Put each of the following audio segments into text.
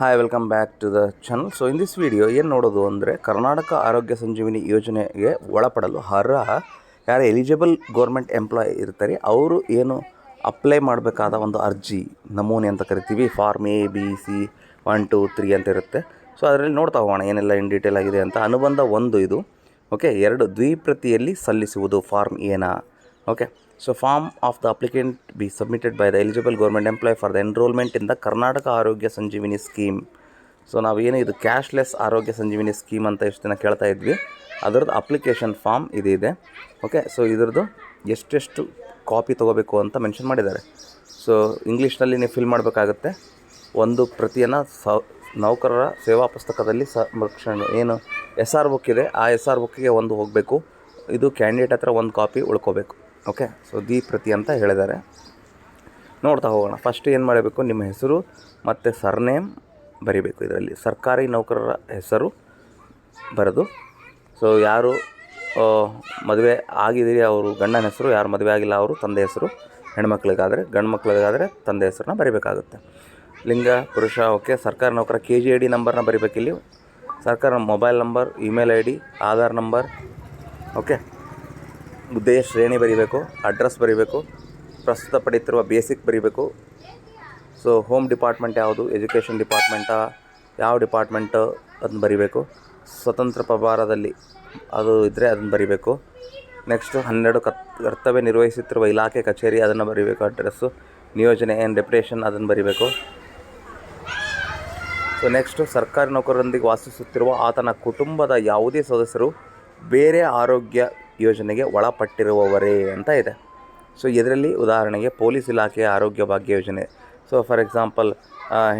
Hi welcome back to the channel so in this video ಏನು ನೋಡೋದು ಅಂದರೆ ಕರ್ನಾಟಕ ಆರೋಗ್ಯ ಸಂಜೀವಿನಿ ಯೋಜನೆಗೆ ಒಳಪಡಲು ಅರ್ಹ ಯಾರು ಎಲಿಜಿಬಲ್ ಗೌರ್ಮೆಂಟ್ ಎಂಪ್ಲಾಯ್ ಇರ್ತಾರೆ, ಅವರು ಏನು ಅಪ್ಲೈ ಮಾಡಬೇಕಾದ ಒಂದು ಅರ್ಜಿ, ನಮೂನೆ ಅಂತ ಕರಿತೀವಿ. Form A B C one two three ಅಂತ ಇರುತ್ತೆ. ಸೊ ಅದರಲ್ಲಿ ನೋಡ್ತಾ ಹೋಗೋಣ, ಏನೆಲ್ಲ ಇನ್ ಡೀಟೇಲ್ ಆಗಿದೆ ಅಂತ. ಅನುಬಂಧ ಒಂದು ಇದು ಓಕೆ ಎರಡು ದ್ವಿಪ್ರತಿಯಲ್ಲಿ ಸಲ್ಲಿಸುವುದು ಫಾರ್ಮ್ ಏನ okay so form of the applicant be submitted by the eligible government employee for the enrolment in the Karnataka Arogya Sanjeevini scheme so ನಾವೇನು ಇದು ಕ್ಯಾಶ್ಲೆಸ್ ಆರೋಗ್ಯ ಸಂಜೀವಿನಿ ಸ್ಕೀಮ್ ಅಂತ ಎಷ್ಟು ದಿನ ಕೇಳ್ತಾ ಇದ್ವಿ. ಅದರದ್ದು ಅಪ್ಲಿಕೇಶನ್ ಫಾರ್ಮ್ ಇದಿದೆ ಇದೆ. ಓಕೆ ಸೊ ಇದ್ರದ್ದು ಎಷ್ಟೆಷ್ಟು ಕಾಪಿ ತೊಗೋಬೇಕು ಅಂತ ಮೆನ್ಷನ್ ಮಾಡಿದ್ದಾರೆ. ಸೊ ಇಂಗ್ಲೀಷ್ನಲ್ಲಿ ನೀವು ಫಿಲ್ ಮಾಡಬೇಕಾಗತ್ತೆ. ಒಂದು ಪ್ರತಿಯನ್ನು ಸ, ನೌಕರರ ಸೇವಾ ಪುಸ್ತಕದಲ್ಲಿ ಸಂರಕ್ಷಣೆ, ಏನು ಎಸ್ ಆರ್ ಬುಕ್ ಇದೆ, ಆ ಎಸ್ ಆರ್ ಬುಕ್ಕಿಗೆ ಒಂದು ಹೋಗಬೇಕು. ಇದು ಕ್ಯಾಂಡಿಡೇಟ್ ಹತ್ರ ಒಂದು ಕಾಪಿ ಉಳ್ಕೋಬೇಕು. ಓಕೆ ಸೊ ದಿ ಪ್ರತಿ ಅಂತ ಹೇಳಿದ್ದಾರೆ. ನೋಡ್ತಾ ಹೋಗೋಣ. ಫಸ್ಟ್ ಏನು ಮಾಡಬೇಕು? ನಿಮ್ಮ ಹೆಸರು ಮತ್ತು ಸರ್ನೇಮ್ ಬರೀಬೇಕು. ಇದರಲ್ಲಿ ಸರ್ಕಾರಿ ನೌಕರರ ಹೆಸರು ಬರೆದು. ಸೊ ಯಾರು ಮದುವೆ ಆಗಿದ್ದೀರಿ ಅವರು, ಗಂಡನ ಹೆಸರು, ಯಾರು ಮದುವೆ ಆಗಿಲ್ಲ ಅವರು, ತಂದೆ ಹೆಸರು, ಹೆಣ್ಮಕ್ಳಿಗಾದರೆ ಗಂಡು ಮಕ್ಳಿಗಾದರೆ ತಂದೆ ಹೆಸರನ್ನ ಬರಿಬೇಕಾಗುತ್ತೆ. ಲಿಂಗ, ಪುರುಷ, ಓಕೆ, ಸರ್ಕಾರಿ ನೌಕರ ಕೆ ಜಿ ಐ ಡಿ ನಂಬರ್ನ ಬರಿಬೇಕಿಲ್ಲಿ. ಸರ್ಕಾರ mobile number email I D Aadhaar number okay. ಹುದ್ದೆಯ ಶ್ರೇಣಿ ಬರೀಬೇಕು ಅಡ್ರೆಸ್ ಬರಿಬೇಕು, ಪ್ರಸ್ತುತ ಪಡೀತಿರುವ ಬೇಸಿಕ್ ಬರಿಬೇಕು. ಸೊ ಹೋಮ್ ಡಿಪಾರ್ಟ್ಮೆಂಟ್ ಯಾವುದು ಎಜುಕೇಷನ್ ಡಿಪಾರ್ಟ್ಮೆಂಟಾ ಯಾವ ಡಿಪಾರ್ಟ್ಮೆಂಟು ಅದನ್ನ ಬರಿಬೇಕು. ಸ್ವತಂತ್ರ ಪ್ರಭಾರದಲ್ಲಿ ಅದು ಇದ್ದರೆ ಅದನ್ನು ಬರಿಬೇಕು. ನೆಕ್ಸ್ಟು ಹನ್ನೆರಡು ಕರ್ತವ್ಯ ನಿರ್ವಹಿಸುತ್ತಿರುವ ಇಲಾಖೆ ಕಚೇರಿ ಅದನ್ನು ಬರಿಬೇಕು. ಅಡ್ರೆಸ್ಸು ನಿಯೋಜನೆ ಏನು ಡೆಪ್ರೇಷನ್ ಅದನ್ನು ಬರಿಬೇಕು. ಸೊ ನೆಕ್ಸ್ಟು ಸರ್ಕಾರಿ ನೌಕರರೊಂದಿಗೆ ವಾಸಿಸುತ್ತಿರುವ ಆತನ ಕುಟುಂಬದ ಯಾವುದೇ ಸದಸ್ಯರು ಬೇರೆ ಆರೋಗ್ಯ ಯೋಜನೆಗೆ ಒಳಪಟ್ಟಿರುವವರೇ ಅಂತ ಇದೆ. ಸೊ ಇದರಲ್ಲಿ ಉದಾಹರಣೆಗೆ ಪೊಲೀಸ್ ಇಲಾಖೆಯ ಆರೋಗ್ಯ ಭಾಗ್ಯ ಯೋಜನೆ. ಸೊ ಫಾರ್ ಎಕ್ಸಾಂಪಲ್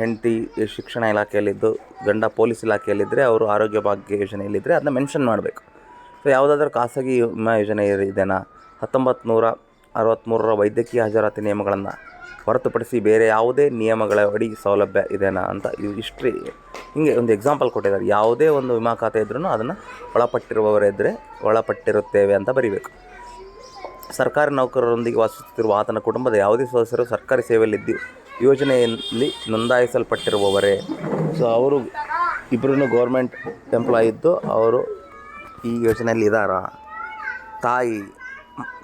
ಹೆಂಡತಿ ಶಿಕ್ಷಣ ಇಲಾಖೆಯಲ್ಲಿದ್ದು, ಗಂಡ ಪೊಲೀಸ್ ಇಲಾಖೆಯಲ್ಲಿದ್ದರೆ ಅವರು ಆರೋಗ್ಯ ಭಾಗ್ಯ ಯೋಜನೆಯಲ್ಲಿದ್ದರೆ ಅದನ್ನ ಮೆನ್ಷನ್ ಮಾಡಬೇಕು. ಸೊ ಯಾವುದಾದ್ರೂ ಖಾಸಗಿ ವಿಮಾ ಯೋಜನೆ ಇದೆಯಾ ಹತ್ತೊಂಬತ್ತು ನೂರ ಅರವತ್ತ್ಮೂರರ ವೈದ್ಯಕೀಯ ಹಾಜರಾತಿ ನಿಯಮಗಳನ್ನು. ಹೊರತುಪಡಿಸಿ ಬೇರೆ ಯಾವುದೇ ನಿಯಮಗಳ ಅಡಿ ಸೌಲಭ್ಯ ಇದೆನಾ ಅಂತ ಈ ಹಿಸ್ಟ್ರಿ ಹಿಂಗೆ ಒಂದು ಎಕ್ಸಾಂಪಲ್ ಕೊಟ್ಟಿದ್ದಾರೆ. ಯಾವುದೇ ಒಂದು ವಿಮಾ ಖಾತೆ ಇದ್ರೂ ಅದನ್ನು ಒಳಪಟ್ಟಿರುವವರಿದ್ದರೆ ಒಳಪಟ್ಟಿರುತ್ತೇವೆ ಅಂತ ಬರಿಬೇಕು. ಸರ್ಕಾರಿ ನೌಕರರೊಂದಿಗೆ ವಾಸಿಸುತ್ತಿರುವ ಆತನ ಕುಟುಂಬದ ಯಾವುದೇ ಸದಸ್ಯರು ಸರ್ಕಾರಿ ಸೇವೆಯಲ್ಲಿದ್ದು ಯೋಜನೆಯಲ್ಲಿ ನೋಂದಾಯಿಸಲ್ಪಟ್ಟಿರುವವರೇ. ಸೊ ಅವರು ಇಬ್ಬರೂ ಗೌರ್ಮೆಂಟ್ ಎಂಪ್ಲಾಯ್ ಇದ್ದು ಅವರು ಈ ಯೋಜನೆಯಲ್ಲಿ ಇದ್ದಾರಾ? ತಾಯಿ,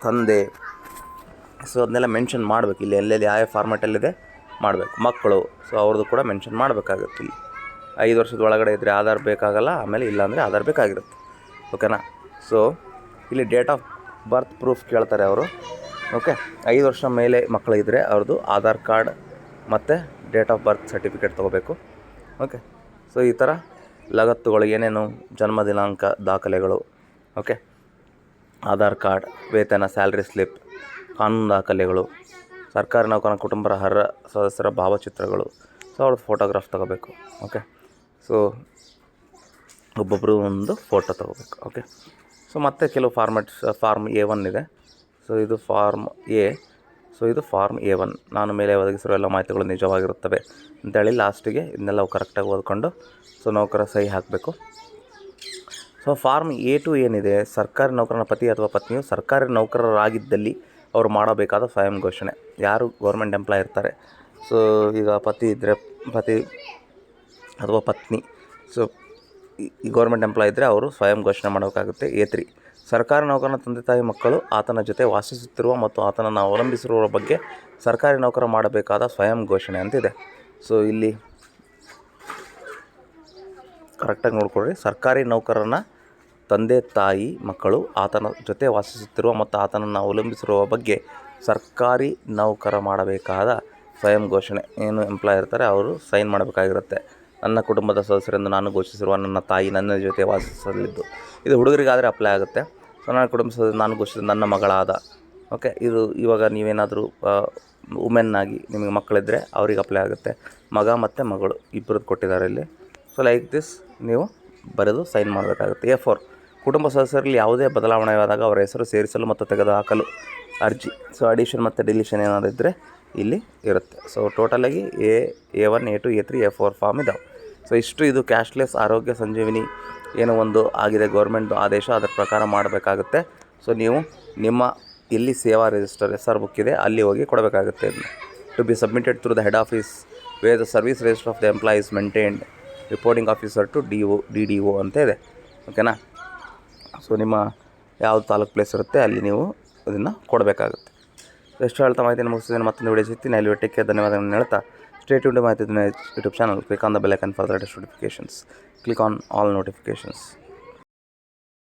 ತಂದೆ ಸೊ ಅದನ್ನೆಲ್ಲ ಮೆನ್ಷನ್ ಮಾಡಬೇಕು. ಇಲ್ಲಿ ಎಲ್ಲೆಲ್ಲಿ ಯಾವ ಫಾರ್ಮೆಟಲ್ಲಿದೆ ಮಾಡಬೇಕು. ಮಕ್ಕಳು ಸೊ ಅವ್ರದ್ದು ಕೂಡ ಮೆನ್ಷನ್ ಮಾಡಬೇಕಾಗುತ್ತೆ ಇಲ್ಲಿ. ಐದು ವರ್ಷದ ಒಳಗಡೆ ಇದ್ದರೆ ಆಧಾರ್ ಬೇಕಾಗಲ್ಲ, ಆಮೇಲೆ ಇಲ್ಲಾಂದರೆ ಆಧಾರ್ ಬೇಕಾಗಿರುತ್ತೆ. ಓಕೆನಾ ಸೊ ಇಲ್ಲಿ ಡೇಟ್ ಆಫ್ ಬರ್ತ್ ಪ್ರೂಫ್ ಕೇಳ್ತಾರೆ ಅವರು. ಓಕೆ ಐದು ವರ್ಷ ಮೇಲೆ ಮಕ್ಕಳಿದ್ದರೆ ಅವ್ರದ್ದು ಆಧಾರ್ ಕಾರ್ಡ್ ಮತ್ತು ಡೇಟ್ ಆಫ್ ಬರ್ತ್ ಸರ್ಟಿಫಿಕೇಟ್ ತೊಗೋಬೇಕು. ಓಕೆ ಸೊ ಈ ಥರ ಲಗತ್ತುಗಳು ಏನೇನು, ಜನ್ಮ ದಿನಾಂಕ, ದಾಖಲೆಗಳು. ಓಕೆ ಆಧಾರ್ ಕಾರ್ಡ್, ವೇತನ ಸ್ಯಾಲ್ರಿ ಸ್ಲಿಪ್ ಕಾನೂನು ದಾಖಲೆಗಳು, ಸರ್ಕಾರಿ ನೌಕರನ ಕುಟುಂಬದ ಅರ್ಹ ಸದಸ್ಯರ ಭಾವಚಿತ್ರಗಳು, ಸೊ ಅವ್ರದ್ದು ಫೋಟೋಗ್ರಾಫ್ ತಗೋಬೇಕು ಓಕೆ ಸೊ ಒಬ್ಬೊಬ್ಬರು ಒಂದು ಫೋಟೋ ತಗೋಬೇಕು ಓಕೆ ಸೊ ಮತ್ತೆ ಕೆಲವು ಫಾರ್ಮೆಟ್ಸ್ ಫಾರ್ಮ್ ಎ ಒನ್ ಇದೆ. ಸೊ ಇದು ಫಾರ್ಮ್ ಎ ಸೊ ಇದು ಫಾರ್ಮ್ ಎ ಒನ್ ನಾನು ಮೇಲೆ ಒದಗಿಸಿರೋ ಎಲ್ಲ ಮಾಹಿತಿಗಳು ನಿಜವಾಗಿರುತ್ತವೆ ಅಂತೇಳಿ ಲಾಸ್ಟಿಗೆ ಇದನ್ನೆಲ್ಲ ಕರೆಕ್ಟಾಗಿ ಓದ್ಕೊಂಡು ಸೊ ನೌಕರ ಸಹಿ ಹಾಕಬೇಕು. ಸೊ ಫಾರ್ಮ್ ಎ ಟು ಏನಿದೆ, ಸರ್ಕಾರಿ ನೌಕರನ ಪತಿ ಅಥವಾ ಪತ್ನಿಯು ಸರ್ಕಾರಿ ನೌಕರರಾಗಿದ್ದಲ್ಲಿ ಅವರು ಮಾಡಬೇಕಾದ ಸ್ವಯಂ ಘೋಷಣೆ. ಯಾರು ಗೌರ್ಮೆಂಟ್ ಎಂಪ್ಲಾಯ್ ಇರ್ತಾರೆ. ಸೊ ಈಗ ಪತಿ ಇದ್ದರೆ ಪತಿ ಅಥವಾ ಪತ್ನಿ. ಸೊ ಈ ಗೌರ್ಮೆಂಟ್ ಎಂಪ್ಲಾಯ್ ಇದ್ದರೆ ಅವರು ಸ್ವಯಂ ಘೋಷಣೆ ಮಾಡಬೇಕಾಗುತ್ತೆ ಎ ತ್ರೀ. ಸರ್ಕಾರಿ ನೌಕರನ ತಂದೆ ತಾಯಿ ಮಕ್ಕಳು ಆತನ ಜೊತೆ ವಾಸಿಸುತ್ತಿರುವ ಮತ್ತು ಆತನನ್ನು ಅವಲಂಬಿಸಿರುವ ಬಗ್ಗೆ ಸರ್ಕಾರಿ ನೌಕರ ಮಾಡಬೇಕಾದ ಸ್ವಯಂ ಘೋಷಣೆ ಅಂತಿದೆ ಸೊ ಇಲ್ಲಿ ಕರೆಕ್ಟಾಗಿ ನೋಡ್ಕೊಳ್ರಿ. ಸರ್ಕಾರಿ ನೌಕರನ ತಂದೆ, ತಾಯಿ, ಮಕ್ಕಳು ಆತನ ಜೊತೆ ವಾಸಿಸುತ್ತಿರುವ ಮತ್ತು ಆತನನ್ನು ಅವಲಂಬಿಸಿರುವ ಬಗ್ಗೆ ಸರ್ಕಾರಿ ನೌಕರ ಮಾಡಬೇಕಾದ ಸ್ವಯಂ ಘೋಷಣೆ. ಏನು ಎಂಪ್ಲಾಯ್ ಇರ್ತಾರೆ ಅವರು ಸೈನ್ ಮಾಡಬೇಕಾಗಿರುತ್ತೆ. ನನ್ನ ಕುಟುಂಬದ ಸದಸ್ಯರೆಂದು ನಾನು ಘೋಷಿಸಿರುವ ನನ್ನ ತಾಯಿ ನನ್ನ ಜೊತೆ ವಾಸಿಸಲಿದ್ದು. ಇದು ಹುಡುಗರಿಗಾದರೆ ಅಪ್ಲೈ ಆಗುತ್ತೆ. ಸೊ, ನನ್ನ ಕುಟುಂಬ ಸದಸ್ಯ ನಾನು ಘೋಷಿಸಿದ ನನ್ನ ಮಗಳಾದ. ಓಕೆ ಇದು ಇವಾಗ ನೀವೇನಾದರೂ ಆಗಿ ನಿಮಗೆ ಮಕ್ಕಳಿದ್ದರೆ ಅವ್ರಿಗೆ ಅಪ್ಲೈ ಆಗುತ್ತೆ. ಮಗ ಮತ್ತು ಮಗಳು ಇಬ್ಬರದ್ದು ಕೊಟ್ಟಿದ್ದಾರೆ ಇಲ್ಲಿ. ಸೊ ಲೈಕ್ ದಿಸ್ ನೀವು ಬರೆದು ಸೈನ್ ಮಾಡಬೇಕಾಗುತ್ತೆ. ಎ ಫೋರ್ ಕುಟುಂಬ ಸದಸ್ಯರಲ್ಲಿ ಯಾವುದೇ ಬದಲಾವಣೆ ಆದಾಗ ಅವರ ಹೆಸರು ಸೇರಿಸಲು ಮತ್ತು ತೆಗೆದುಹಾಕಲು ಅರ್ಜಿ. ಸೊ ಅಡಿಷನ್ ಮತ್ತು ಡಿಲಿಷನ್ ಏನಾದರೂ ಇದ್ದರೆ ಇಲ್ಲಿ ಇರುತ್ತೆ. So ಟೋಟಲಾಗಿ A A one A two A three A four form ಇದಾವೆ. ಸೊ ಇಷ್ಟು ಇದು ಕ್ಯಾಶ್ಲೆಸ್ ಆರೋಗ್ಯ ಸಂಜೀವಿನಿ ಏನೋ ಒಂದು ಆಗಿದೆ ಗೌರ್ಮೆಂಟ್ ಆದೇಶ, ಅದರ ಪ್ರಕಾರ ಮಾಡಬೇಕಾಗುತ್ತೆ. ಸೊ ನೀವು ನಿಮ್ಮ ಎಲ್ಲಿ ಸೇವಾ ರಿಜಿಸ್ಟರ್ ಎಸ್ ಆರ್ ಬುಕ್ ಇದೆ, ಅಲ್ಲಿ ಹೋಗಿ ಕೊಡಬೇಕಾಗುತ್ತೆ to be submitted through the head office way the service register of the employees maintained reporting officer to D O D D O ಅಂತ ಇದೆ. ಓಕೆನಾ ಸೊ ನಿಮ್ಮ ಯಾವ ತಾಲೂಕು ಪ್ಲೇಸ್ ಇರುತ್ತೆ, ಅಲ್ಲಿ ನೀವು ಅದನ್ನು ಕೊಡಬೇಕಾಗುತ್ತೆ. ಎಷ್ಟು ಹೇಳ್ತಾ ಮಾಹಿತಿ ಮುಗಿಸಿದ್ದೀನಿ ಮತ್ತೊಂದು ವಿಡಿಯೋ ಸಿಗ್ತೀನಿ ಅಲ್ಲಿ ಒಟ್ಟಿಗೆ ಧನ್ಯವಾದಗಳನ್ನು ಹೇಳ್ತಾ state Mahiti YouTube channel click on the bell icon for the latest notifications click on all notifications